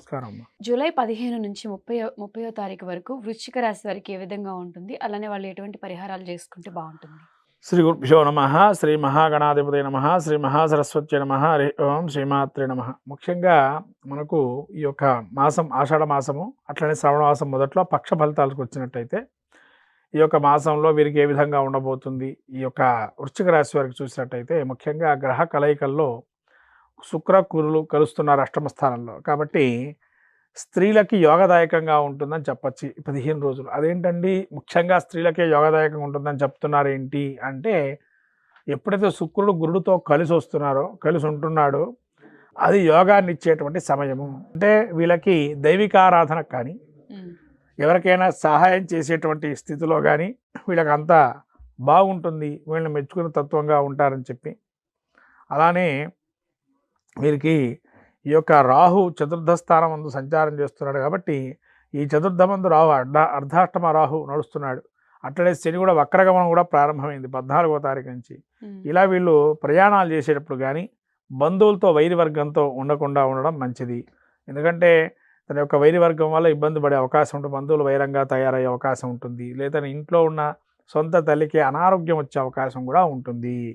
నమస్కారం అమ్మా జూలై పదిహేను నుంచి ముప్పై ముప్పయో తారీఖు వరకు వృశ్చిక రాశి వారికి ఏ విధంగా ఉంటుంది? అలానే వాళ్ళు ఎటువంటి పరిహారాలు చేసుకుంటే బాగుంటుంది? శ్రీ గురుభ్యో నమ శ్రీ మహాగణాధిపతి నమ శ్రీ మహాసరస్వతి నమ హరి ఓం శ్రీమాత్రే నమ. ముఖ్యంగా మనకు ఈ యొక్క మాసం ఆషాఢ మాసము అట్లనే శ్రవణ మాసం మొదట్లో పక్ష ఫలితాలకు వచ్చినట్టయితే ఈ యొక్క మాసంలో వీరికి ఏ విధంగా ఉండబోతుంది? ఈ యొక్క వృశ్చిక రాశి వారికి చూసినట్టయితే ముఖ్యంగా గ్రహ కలయికల్లో శుక్ర కురులు కలుస్తున్నారు అష్టమ స్థానంలో. కాబట్టి స్త్రీలకి యోగదాయకంగా ఉంటుందని చెప్పచ్చు పదిహేను రోజులు. అదేంటండి? ముఖ్యంగా స్త్రీలకే యోగదాయకంగా ఉంటుందని చెప్తున్నారు ఏంటి అంటే ఎప్పుడైతే శుక్రుడు గురుడితో కలిసి వస్తున్నారో కలిసి ఉంటున్నాడో అది యోగాన్ని ఇచ్చేటువంటి సమయము. అంటే వీళ్ళకి దైవికారాధన కానీ ఎవరికైనా సహాయం చేసేటువంటి స్థితిలో కానీ వీళ్ళకి అంతా బాగుంటుంది వీళ్ళని మెచ్చుకునే తత్వంగా ఉంటారని చెప్పి. అలానే వీరికి ఈ యొక్క రాహు చతుర్థ స్థానం ముందు సంచారం చేస్తున్నాడు కాబట్టి ఈ చతుర్థ మందు రాహు అర్ధ అర్ధాష్టమ రాహు నడుస్తున్నాడు. అట్లనే శని కూడా వక్రగమనం కూడా ప్రారంభమైంది పద్నాలుగో తారీఖు నుంచి. ఇలా వీళ్ళు ప్రయాణాలు చేసేటప్పుడు కానీ బంధువులతో వైరి వర్గంతో ఉండకుండా ఉండడం మంచిది. ఎందుకంటే తన యొక్క వైరి వర్గం వల్ల ఇబ్బంది పడే అవకాశం ఉంటుంది బంధువులు వైరంగా తయారయ్యే అవకాశం ఉంటుంది. లేదా ఇంట్లో ఉన్న సొంత తల్లికి అనారోగ్యం వచ్చే అవకాశం కూడా ఉంటుంది.